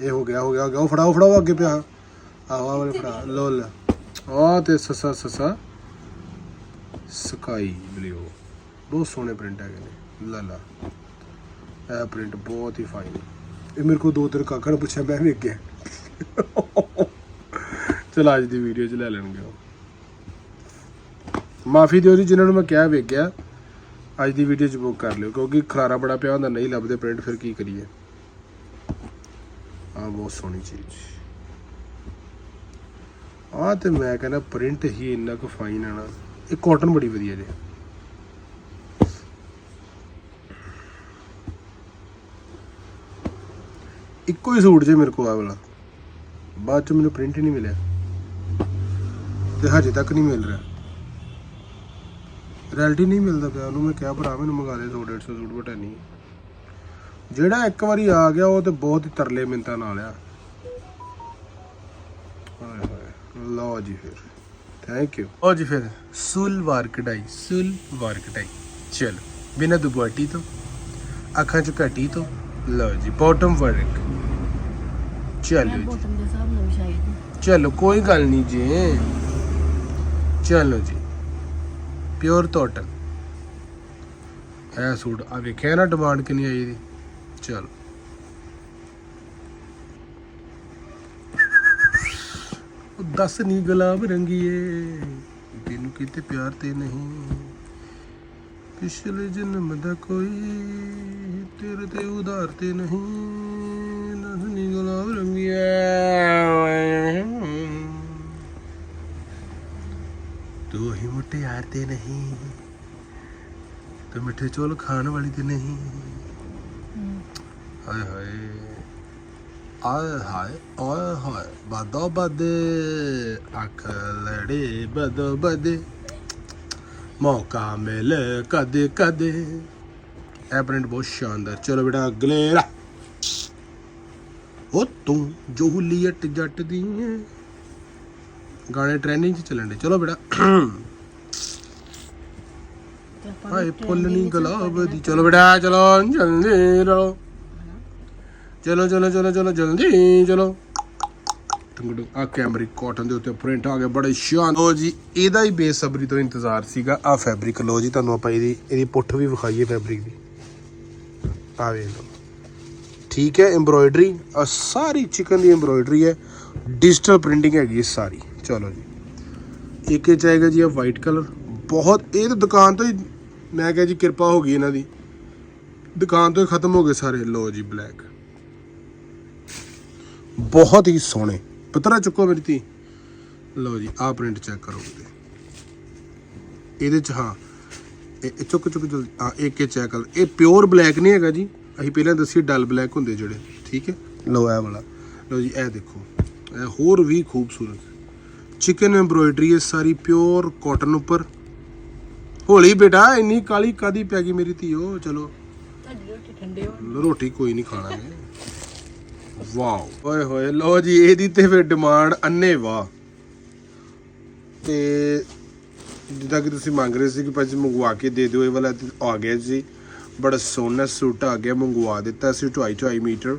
[SPEAKER 1] ਇਹ ਹੋ ਗਿਆ ਹੋ ਗਿਆ, ਹੋ ਫੜਾਓ ਫੜਾਓ ਅੱਗੇ ਪਿਆ। ਆਹ ਆਹ ਵਾਲੇ ਫੜਾ। ਲੋ। ਆ ਤੇ ਸਸਾ ਸਸਾ ਸਕਾਈ ਬਲਿਓ ਬਹੁਤ ਸੋਹਣੇ ਪ੍ਰਿੰਟ ਹੈਗੇ ਨੇ। ਲਾ ਇਹ ਪ੍ਰਿੰਟ ਬਹੁਤ ਹੀ ਫਾਈਨ ਇਹ ਮੇਰੇ ਕੋਲ ਦੋ, ਤਿੰਨ ਕਾਕਾ ਨੇ ਪੁੱਛਿਆ, ਮੈਂ ਵੀ ਅੱਗੇ। ਚਲ, ਅੱਜ ਦੀ ਵੀਡੀਓ ਚ ਲੈ ਲੈਣਗੇ ਉਹ। ਮਾਫੀ ਦਿਓ ਜੀ, ਜਿਨ੍ਹਾਂ ਨੂੰ ਮੈਂ ਕਿਹਾ ਵੇਖਿਆ, ਅੱਜ ਦੀ ਵੀਡੀਓ ਚ ਬੁੱਕ ਕਰ ਲਿਓ, ਕਿਉਂਕਿ ਖਰਾਰਾ ਬੜਾ ਪਿਆ ਹੁੰਦਾ, ਨਹੀਂ ਲੱਭਦੇ ਪ੍ਰਿੰਟ ਫਿਰ ਕੀ ਕਰੀਏ? ਆ ਬਹੁਤ ਸੋਹਣੀ ਚੀਜ਼। ਆ ਤੇ ਮੈਂ ਕਹਿੰਦਾ ਪ੍ਰਿੰਟ ਹੀ ਇੰਨਾ ਕੁ ਫਾਈਨ ਹੈ ਨਾ, ਇਹ ਕਾਟਨ ਬੜੀ ਵਧੀਆ ਜੇ। ਇੱਕੋ ਹੀ ਸੂਟ ਜੇ ਮੇਰੇ ਕੋਲ ਆ ਵਾਲਾ, ਬਾਅਦ ਚ ਮੈਨੂੰ ਪ੍ਰਿੰਟ ਹੀ ਨਹੀਂ ਮਿਲਿਆ। ਤੇ ਹਜੇ ਤੱਕ ਨਹੀਂ ਮਿਲ ਰਿਹਾ। ਰੈਲਟੀ ਨਹੀਂ ਮਿਲਦਾ ਪਿਆ ਉਹਨੂੰ ਮੈਂ ਕਿਹਾ ਭਰਾ ਮੈਨੂੰ ਮੰਗਾ ਦੇ 100 150 ਸੂਟ ਬਟਾ ਨਹੀਂ। ਜਿਹੜਾ ਇੱਕ ਵਾਰੀ ਆ ਗਿਆ ਉਹ ਤੇ ਬਹੁਤ ਹੀ ਤਰਲੇ ਮਿੰਤਾਂ ਨਾਲ ਆ। ਹਾਏ ਹਾਏ ਲਓ ਜੀ ਫਿਰ। ਥੈਂਕ ਯੂ ਲਓ ਜੀ ਫਿਰ ਸੂਲਵਾਰ ਕਢਾਈ ਸੂਲਵਾਰ ਕਢਾਈ। ਚਲੋ ਬਿਨਾਂ ਤੋਂ ਅੱਖਾਂ ਚ ਘਟੀ ਤੋਂ ਲਓ ਜੀ ਬਾਟਮ ਵਰਕ ਚਲੋ ਜੀ। ਚਲੋ ਕੋਈ ਗੱਲ ਨਹੀਂ ਜੀ। ਚਲੋ ਜੀ। Pure cotton. ਇਹ ਸੂਟ ਆ ਵੇਖਿਆ ਨਾ ਡਿਮਾਂਡ ਕਿੰਨੀ ਆਈ ਦੀ ਚਲੋ। ਦੱਸ ਨੀ ਗੁਲਾਬ ਰੰਗੀਏ। ਤੈਨੂੰ ਕਿਤੇ ਪਿਆਰ ਤੇ ਨਹੀਂ। ਪਿਛਲੇ ਜਨਮ ਦਾ ਕੋਈ ਤੇਰੇ ਤੇ ਉਧਾਰ ਤੇ ਨਹੀਂ। ਦੱਸ ਨੀ ਗੁਲਾਬ ਰੰਗੀਏ। ਤੂੰ ਹੀ ਮੁਟਿਆਰ ਤੇ ਨਹੀਂ, ਤੂੰ ਮਿੱਠੇ ਚੋਲ ਖਾਣ ਵਾਲੀ ਤੇ ਨਹੀਂ। ਹਾਏ ਹਾਏ, ਆਏ ਹਾਏ ਓਏ ਹਾਏ, ਬਦੋ ਬਦੇ, ਅੱਖ ਲੜੇ ਬਦੋ ਬਦੇ। ਮੌਕਾ ਮਿਲ ਕਦੇ ਕਦੇ। ਇਹ ਪ੍ਰਿੰਟ ਬਹੁਤ ਸ਼ਾਨਦਾਰ, ਚਲੋ ਬੇਟਾ ਅਗਲੇ ਉਹ ਤੂੰ ਜੋ ਹੁਲੀਅਟ ਜੱਟ ਦੀ ਹੈ ਗਾਣੇ ਟ੍ਰੈਂਡਿੰਗ 'ਚ ਚੱਲਣ ਦੇ। ਚਲੋ ਬੇਟਾ। ਹਾਏ, ਫੁੱਲ ਨਹੀਂ ਗੁਲਾਬ ਦੀ। ਚਲੋ ਬੇਟਾ, ਚਲੋ, ਜਲਦੀ ਰਹੋ ਚਲੋ ਚਲੋ ਚਲੋ ਚਲੋ, ਜਲਦੀ ਚਲੋ। ਟੰਗੜੂ ਆ ਕੈਮਰਿਕ ਕਾਟਨ ਦੇ ਉੱਤੇ ਪ੍ਰਿੰਟ ਆ ਗਿਆ, ਬੜੇ ਸ਼ਾਨ। ਲੋ ਜੀ, ਇਹਦਾ ਹੀ ਬੇਸਬਰੀ ਤੋਂ ਇੰਤਜ਼ਾਰ ਸੀਗਾ। ਆ ਫੈਬਰਿਕ ਲੋ ਜੀ, ਤੁਹਾਨੂੰ ਆਪਾਂ ਇਹਦੀ ਇਹਦੀ ਪੁੱਠ ਵੀ ਵਿਖਾਈਏ ਫੈਬਰਿਕ ਦੀ। ਆ ਵੇਖ ਲਓ। ਠੀਕ ਹੈ ਐਮਬ੍ਰੋਇਡਰੀ ਆ ਸਾਰੀ ਚਿਕਨ ਦੀ ਐਮਬ੍ਰੋਇਡਰੀ ਹੈ। ਡਿਜੀਟਲ ਪ੍ਰਿੰਟਿੰਗ ਹੈਗੀ ਸਾਰੀ। ਚਲੋ ਜੀ। ਇੱਕ ਇਹ ਚਾਹੀਦਾ ਜੀ ਇਹ ਵਾਈਟ ਕਲਰ ਬਹੁਤ ਇਹ ਤਾਂ ਦੁਕਾਨ ਤੋਂ ਹੀ ਮੈਂ ਕਿਹਾ ਜੀ ਕਿਰਪਾ ਹੋ ਗਈ ਇਹਨਾਂ ਦੀ। ਦੁਕਾਨ ਤੋਂ ਹੀ ਖਤਮ ਹੋ ਗਏ ਸਾਰੇ। ਲੋ ਜੀ ਬਲੈਕ ਬਹੁਤ ਹੀ ਸੋਹਣੇ। ਪਤਰਾ ਚੁੱਕੋ ਮੇਰੀ ਤੀ ਲਓ ਜੀ, ਆਹ ਪ੍ਰਿੰਟ ਚੈੱਕ ਕਰੋ ਇਹਦੇ। ਚ ਹਾਂ। ਇਹ ਚੁੱਕ ਚੁੱਕ ਜਲਦੀ ਆ ਇੱਕ ਇਹ ਚੈੱਕ ਕਰ ਇਹ ਪਿਓਰ ਬਲੈਕ ਨਹੀਂ ਹੈਗਾ ਜੀ। ਅਸੀਂ ਪਹਿਲਾਂ ਦੱਸੀ ਡਲ ਬਲੈਕ ਹੁੰਦੇ ਜਿਹੜੇ। ਠੀਕ ਹੈ? ਲਓ ਇਹ ਵਾਲਾ। ਲਓ ਜੀ, ਇਹ ਦੇਖੋ। ਇਹ ਹੋਰ ਵੀ ਖੂਬਸੂਰਤ। ਚਿਕਨ ਐਮਬ੍ਰੋਇਡਰੀ ਹੈ ਸਾਰੀ ਪਿਓਰ ਕਾਟਨ ਉੱਪਰ। ਹੋਲੀ ਬੇਟਾ ਇੰਨੀ ਕਾਲੀ ਕਾਦੀ ਪੈ ਗਈ ਮੇਰੀ ਧੀਓ? ਚਲੋ।
[SPEAKER 2] ਤੁਹਾਡੀ ਰੋਟੀ ਠੰਡੇ ਹੋ
[SPEAKER 1] ਰੋਟੀ ਕੋਈ ਨਹੀਂ ਖਾਣਾ ਹੈ ਵਾਓ। ਓਏ ਹੋਏ ਲੋ ਜੀ ਇਹਦੀ ਤੇ ਫਿਰ ਡਿਮਾਂਡ ਅੰਨੇ ਵਾਹ। ਤੇ ਜਿੱਦਾਂ ਕਿ ਤੁਸੀਂ ਮੰਗ ਰਹੇ ਸੀ ਕਿ ਭਾਜੀ ਮੰਗਵਾ ਕੇ ਦੇ ਦਿਓ ਇਹ ਵਾਲਾ ਆ ਗਿਆ ਜੀ। ਬੜਾ ਸੋਹਣਾ ਸੂਟ ਆ ਗਿਆ ਮੰਗਵਾ ਦਿੱਤਾ ਸੀ 2.5 ਮੀਟਰ।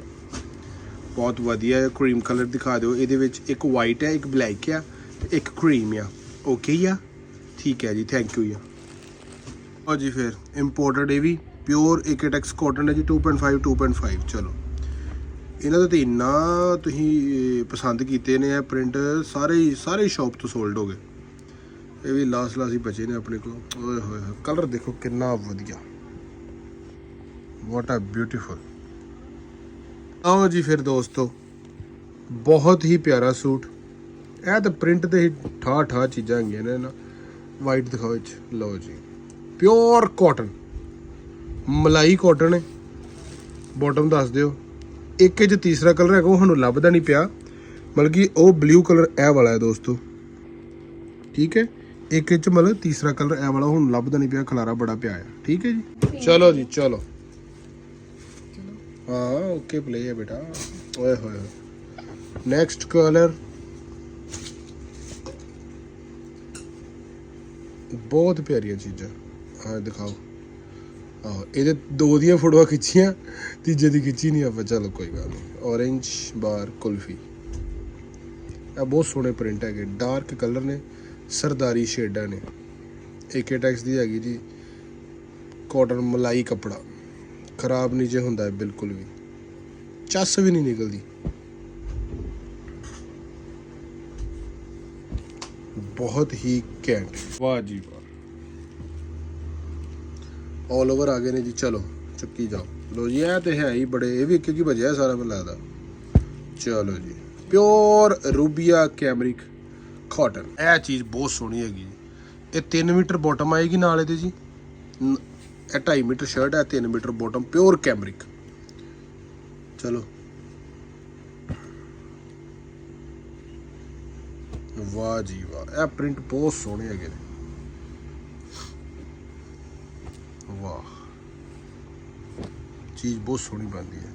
[SPEAKER 1] ਬਹੁਤ ਵਧੀਆ ਹੈ ਕਰੀਮ ਕਲਰ ਦਿਖਾ ਦਿਓ। ਇਹਦੇ ਵਿੱਚ ਇੱਕ ਵਾਈਟ ਹੈ ਇੱਕ ਬਲੈਕ ਹੈ। ਤੇ ਇੱਕ ਕਰੀਮ ਆ। ਓਕੇ ਆ? ਠੀਕ ਹੈ ਜੀ ਥੈਂਕ ਯੂ ਆ ਆ ਜੀ ਫਿਰ ਇੰਪੋਰਟਡ ਇਹ ਵੀ ਪਿਓਰ ਏਕੇਟੈਕਸ ਕਾਟਨ ਹੈ ਜੀ 2.5 2.5 ਚਲੋ। ਇਹਨਾਂ ਦਾ ਤੇ ਇੰਨਾ ਤੁਸੀਂ ਪਸੰਦ ਕੀਤੇ ਨੇ ਆ ਪ੍ਰਿੰਟ ਸਾਰੇ ਸਾਰੇ ਸ਼ਾਪ ਤੋਂ ਸੋਲਡ ਹੋ ਗਏ। ਇਹ ਵੀ ਲਾਸਟ ਲਾਸ ਹੀ ਬਚੇ ਨੇ ਆਪਣੇ ਕੋਲ। ਓਏ ਹੋਏ ਕਲਰ ਦੇਖੋ ਕਿੰਨਾ ਵਧੀਆ। ਵਾਟ ਆ ਬਿਊਟੀਫੁਲ ਆਓ ਜੀ ਫਿਰ ਦੋਸਤੋ, ਬਹੁਤ ਹੀ ਪਿਆਰਾ ਸੂਟ। ਇਹ ਤਾਂ ਪ੍ਰਿੰਟ ਤੇ ਠਾ ਠਾ ਚੀਜ਼ਾਂ ਹੈਗੀਆਂ ਨੇ ਨਾ। ਵਾਈਟ ਦਿਖਾਓ ਇਹ ਲਓ ਜੀ। ਪਿਓਰ ਕਾਟਨ ਮਲਾਈ ਕਾਟਨ ਹੈ। ਬਾਟਮ ਦੱਸ ਦਿਓ। ਇੱਕ ਇਹ ਤੀਸਰਾ ਕਲਰ ਹੈਗਾ, ਉਹ ਸਾਨੂੰ ਲੱਭਦਾ ਨਹੀਂ ਪਿਆ। ਬਲਕਿ ਉਹ ਬਲੂ ਕਲਰ ਇਹ ਵਾਲਾ ਹੈ ਦੋਸਤੋ। ਠੀਕ ਹੈ? ਇੱਕ ਇਹ 'ਚ ਮਤਲਬ ਤੀਸਰਾ ਕਲਰ ਇਹ ਵਾਲਾ ਹੁਣ ਲੱਭਦਾ ਨਹੀਂ ਪਿਆ, ਖਲਾਰਾ ਬੜਾ ਪਿਆ ਹੈ ਠੀਕ ਹੈ ਜੀ? ਚਲੋ ਜੀ, ਚਲੋ।
[SPEAKER 2] ਚਲੋ
[SPEAKER 1] ਹਾਂ ਓਕੇ ਪਲੇ ਹੈ ਬੇਟਾ। ਓਏ ਹੋਏ ਨੈਕਸਟ ਕਲਰ ਬਹੁਤ ਪਿਆਰੀਆਂ ਚੀਜ਼ਾਂ। ਹਾਂ ਦਿਖਾਓ। ਆਹੋ, ਇਹਦੇ ਦੋ ਦੀਆਂ ਫੋਟੋਆਂ ਖਿੱਚੀਆਂ, ਤੀਜੇ ਦੀ ਖਿੱਚੀ ਨਹੀਂ ਆਪਾਂ, ਚਲੋ ਕੋਈ ਗੱਲ ਨਹੀਂ। Orange ਬਾਰ ਕੁਲਫੀ। ਇਹ ਬਹੁਤ ਸੋਹਣੇ ਪ੍ਰਿੰਟ ਹੈਗੇ ਡਾਰਕ ਕਲਰ ਨੇ, ਸਰਦਾਰੀ ਸ਼ੇਡਾਂ ਨੇ। ਏਕੇਟੈਕਸ ਦੀ ਹੈਗੀ ਜੀ ਕਾਟਨ ਮਲਾਈ ਕਪੜਾ। ਖਰਾਬ ਨਹੀਂ ਜੇ ਹੁੰਦਾ ਬਿਲਕੁਲ ਵੀ। ਚੱਸ ਵੀ ਨਹੀਂ ਨਿਕਲਦੀ। ਬਹੁਤ ਹੀ ਘੈਂਟ। ਵਾਹ ਜੀ ਵਾਹ। ਆਲ ਓਵਰ ਆ ਗਏ ਨੇ ਜੀ, ਚਲੋ, ਚੱਕੀ ਜਾਓ। ਲੋ ਜੀ, ਇਹ ਤੇ ਹੈ ਹੀ ਬੜੇ, ਇਹ ਵੀ ਇੱਕ ਇੱਕ ਵਜਿਆ ਸਾਰਾ ਮੈਨੂੰ ਲੱਗਦਾ। ਚਲੋ ਜੀ ਪਿਓਰ ਰੂਬੀਆ ਕੈਮਰਿਕ ਕਾਟਨ ਇਹ ਚੀਜ਼ ਬਹੁਤ ਸੋਹਣੀ ਹੈਗੀ ਜੀ। ਇਹ 3 ਮੀਟਰ ਬਾਟਮ ਆਏਗੀ ਨਾਲ ਇਹਦੇ ਜੀ। ਇਹ 2.5 ਮੀਟਰ ਸ਼ਰਟ ਹੈ 3 ਮੀਟਰ ਬਾਟਮ ਪਿਓਰ ਕੈਮਰਿਕ। ਚਲੋ। ਵਾਹ ਜੀ ਵਾਹ, ਇਹ ਪ੍ਰਿੰਟ ਬਹੁਤ ਸੋਹਣੇ ਹੈਗੇ ਨੇ। ਵਾਹ। ਚੀਜ਼ ਬਹੁਤ ਸੋਹਣੀ ਬਣਦੀ ਹੈ।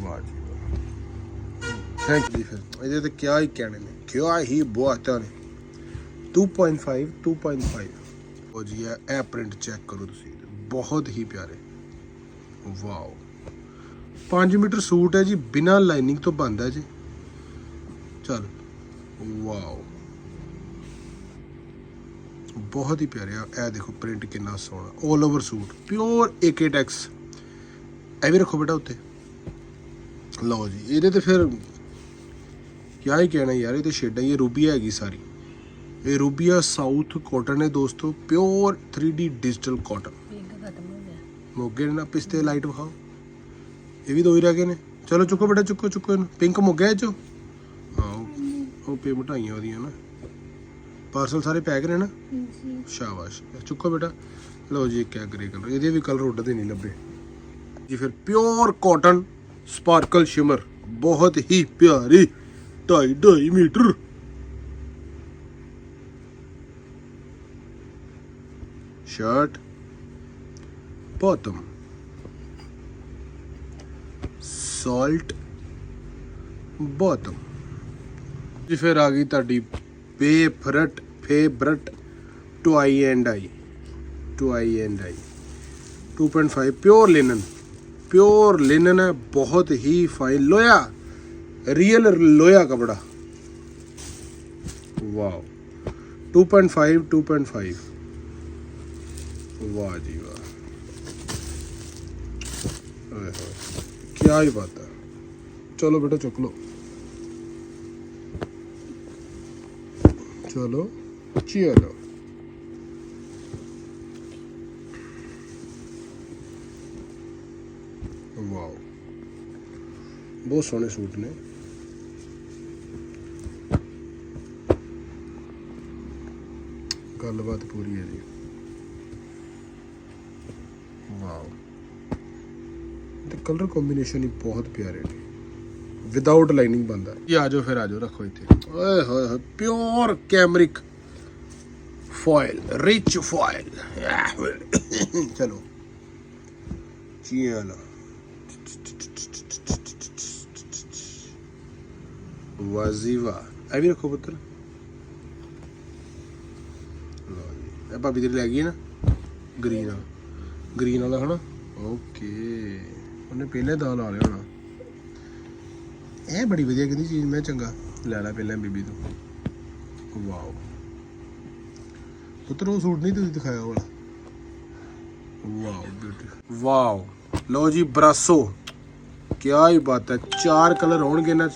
[SPEAKER 1] ਵਾਹ ਜੀ ਵਾਹ। ਥੈਂਕ ਯੂ ਫਿਰ ਇਹਦੇ ਤੇ ਕਿਆ ਹੀ ਕਹਿਣੇ ਨੇ। ਕਿਆ ਹੀ ਬੁਆਤਾਂ ਨੇ। 2.5 2.5 ਉਹ ਜੀ, ਇਹ ਪ੍ਰਿੰਟ ਚੈੱਕ ਕਰੋ ਤੁਸੀਂ। ਬਹੁਤ ਹੀ ਪਿਆਰੇ। ਵਾਓ। 5 ਮੀਟਰ ਸੂਟ ਹੈ ਜੀ। ਬਿਨਾ ਲਾਈਨਿੰਗ ਤੋਂ ਬਣਦਾ ਜੀ। ਚਲ। ਵਾਓ। ਬਹੁਤ ਹੀ ਪਿਆਰਿਆ ਇਹ ਦੇਖੋ ਪ੍ਰਿੰਟ ਕਿੰਨਾ ਸੋਹਣਾ। 올 ਓਵਰ ਸੂਟ ਪਿਓਰ ਏਕੇਟੈਕਸ ਇਹ ਵੀ ਰੱਖੋ ਬੇਟਾ ਉੱਤੇ। ਲਓ ਜੀ ਇਹਦੇ ਤੇ ਫਿਰ ਕਿਆ ਹੀ ਕਹਿਣਾ ਯਾਰ ਇਹ ਤੇ ਸ਼ੇਡਾਂ ਹੀ ਰੂਬੀ ਹੈਗੀ ਸਾਰੀ। ਇਹ ਰੂਬੀਆ ਸਾਊਥ ਕਾਟਨ ਹੈ ਦੋਸਤੋ pure 3D digital cotton
[SPEAKER 2] pink ਖਤਮ ਹੋ ਗਿਆ।
[SPEAKER 1] ਮੋਗੇ ਨੇ ਪਿਸਤੇ ਲਾਈਟ ਵਿਖਾਓ। ਇਹ ਵੀ ਦੋ ਹੀ ਰਹਿ ਗਏ ਨੇ। ਚਲੋ ਚੁੱਕੋ ਬੇਟਾ ਚੁੱਕੋ ਚੁੱਕੋ ਇਹਨੂੰ। ਪਿੰਕ ਮੁੱਗਿਆ ਇਹ ਚੋਂ? ਹਾਂ ਉਹ- ਉਹ ਪੇ ਮਟਾਈਆਂ ਉਹਦੀਆਂ ਨਾ। ਪਾਰਸਲ ਸਾਰੇ ਪੈਕ ਨੇ ਨਾ? ਸ਼ਾਬਾਸ਼। ਚੁੱਕੋ ਬੇਟਾ। ਲਓ ਜੀ ਹੈ ਗ੍ਰੇ ਕਲਰ ਇਹਦੇ ਵੀ ਕਲਰ ਉੱਡਦੇ ਨਹੀਂ ਲੱਭੇ। ਜੀ ਫਿਰ ਪਿਓਰ ਕਾਟਨ ਸਪਾਰਕਲ ਸ਼ਿਮਰ ਬਹੁਤ ਹੀ ਪਿਆਰੀ 2.5 2.5 metre. Shirt bottom salt bottom ਜੀ ਫਿਰ ਆ ਗਈ ਤੁਹਾਡੀ favourite favourite tie and dye tie and dye 2.5 pure linen pure linen ਹੈ ਬਹੁਤ ਹੀ ਫਾਈਨ ਲੋਹਾ ਰੀਅਲ ਲੋਹਾ ਕਪੜਾ। ਵਾਓ 2.5 2.5 ਵਾਹ ਜੀ ਵਾਹ। ਓਏ ਹੋਏ ਕੀ ਹੀ ਬਾਤ ਹੈ। ਚਲੋ ਬੇਟਾ, ਚੁੱਕ ਲਓ। ਚਲੋ। ਚਲੋ ਵਾਓ ਬਹੁਤ ਸੋਹਣੇ ਸੂਟ ਨੇ ਗੱਲਬਾਤ ਪੂਰੀ ਹੈ ਜੀ ਵਾਓ ਤੇ ਕਲਰ ਕੰਬੀਨੇਸ਼ਨ ਹੀ ਬਹੁਤ ਪਿਆਰੇ ਨੇ ਵਿਦਆਊਟ ਲਾਈਨਿੰਗ ਬੰਦਾ ਇਹ ਆ ਜਾਓ ਫਿਰ ਆ ਜਾਓ ਰੱਖੋ ਇੱਥੇ ਓਏ ਹੋਏ ਹੋਏ pure cambric foil rich foil ਚਲੋ ਚਲੋ ਵਾਜ਼ੀਵਾ ਇਹ ਵੀ ਰੱਖੋ ਪੁੱਤਰ ਲਓ ਜੀ ਇਹ ਭਾਬੀ ਤੇਰੀ ਲੈ ਗਈ ਨਾ ਗ੍ਰੀਨ ਵਾਲਾ ਗ੍ਰੀਨ ਵਾਲਾ ਹਨਾ ਓਕੇ ਉਹਨੇ ਪਹਿਲੇ ਦਾ ਲਾ ਲਿਆ ਹੋਣਾ ਇਹ ਬੜੀ ਵਧੀਆ ਕਹਿੰਦੀ ਚੀਜ਼ ਮੈਂ ਚੰਗਾ ਲੈ ਲੈ ਪਹਿਲਾਂ ਬੀਬੀ ਤੋਂ ਵਾਓ ਪੁੱਤਰ, ਉਹ ਸੂਟ ਨਹੀਂ ਤੁਸੀਂ ਦਿਖਾਇਆ ਵਾਲਾ ਵਾਓ ਬਿਊਟੀ ਵਾਓ। ਲਓ ਜੀ, ਬਰਾਸੋ। ਕੀ ਹੀ ਬਾਤ ਹੈ, ਚਾਰ ਕਲਰ ਹੋਣਗੇ ਇਹਨਾਂ 'ਚ।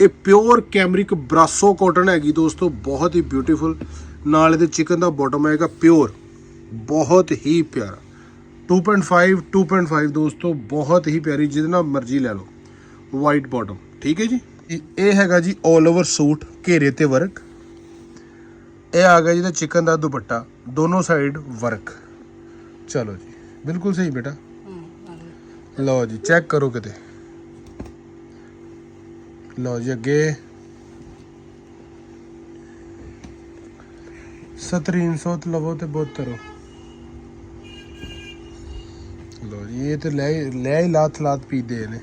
[SPEAKER 1] ਇਹ ਪਿਓਰ ਕੈਮਰਿਕ ਬਰਾਸੋ ਕਾਟਨ ਹੈਗੀ ਦੋਸਤੋ, ਬਹੁਤ ਹੀ ਬਿਊਟੀਫੁਲ ਨਾਲ ਇਹਦੇ ਚਿਕਨ ਦਾ ਬਾਟਮ ਆਏਗਾ ਪਿਓਰ ਬਹੁਤ ਹੀ ਪਿਆਰਾ। 2.5 2.5 ਦੋਸਤੋ, ਬਹੁਤ ਹੀ ਪਿਆਰੀ, ਜਿਹਦੇ ਨਾਲ ਮਰਜ਼ੀ ਲੈ ਲਓ। ਵਾਈਟ ਬਾਟਮ ਠੀਕ ਹੈ ਜੀ? ਇਹ- ਇਹ ਹੈਗਾ ਜੀ 올 ਓਵਰ ਸੂਟ, ਘੇਰੇ ਤੇ ਵਰਕ ਇਹ ਆ ਗਿਆ ਜਿਹਦਾ ਚਿਕਨ ਦਾ ਦੁਪੱਟਾ। ਦੋਨੋਂ ਸਾਈਡ ਵਰਕ ਚਲੋ ਜੀ। ਬਿਲਕੁਲ ਸਹੀ ਬੇਟਾ। ਲਓ ਜੀ ਚੈੱਕ ਕਰੋ ਕਿਤੇ। ਲਓ ਜੀ ਅੱਗੇ। 1700 ਲਵੋ ਤੇ ਬਹੁਤ ਤਰੋ ਲਓ ਜੀ, ਇਹ ਤੇ ਲੈ ਲੈ ਹੀ ਲਾਤ ਲਾਤ ਪੀਦੇ ਨੇ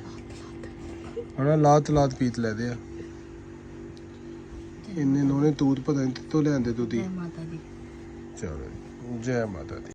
[SPEAKER 1] ਹਣਾ ਲਾਤ ਲਾਤ ਪੀਤ ਲੈਦੇ ਆ। ਇੰਨੇ ਲੋਨੇ ਤੂਤ ਪਤਾ ਨਹੀਂ ਕਿੱਥੋਂ ਲਿਆਂਦੇ
[SPEAKER 2] ਜੈ ਮਾਤਾ ਦੀ।
[SPEAKER 1] ਚਲੋ ਜੀ, ਜੈ ਮਾਤਾ ਦੀ।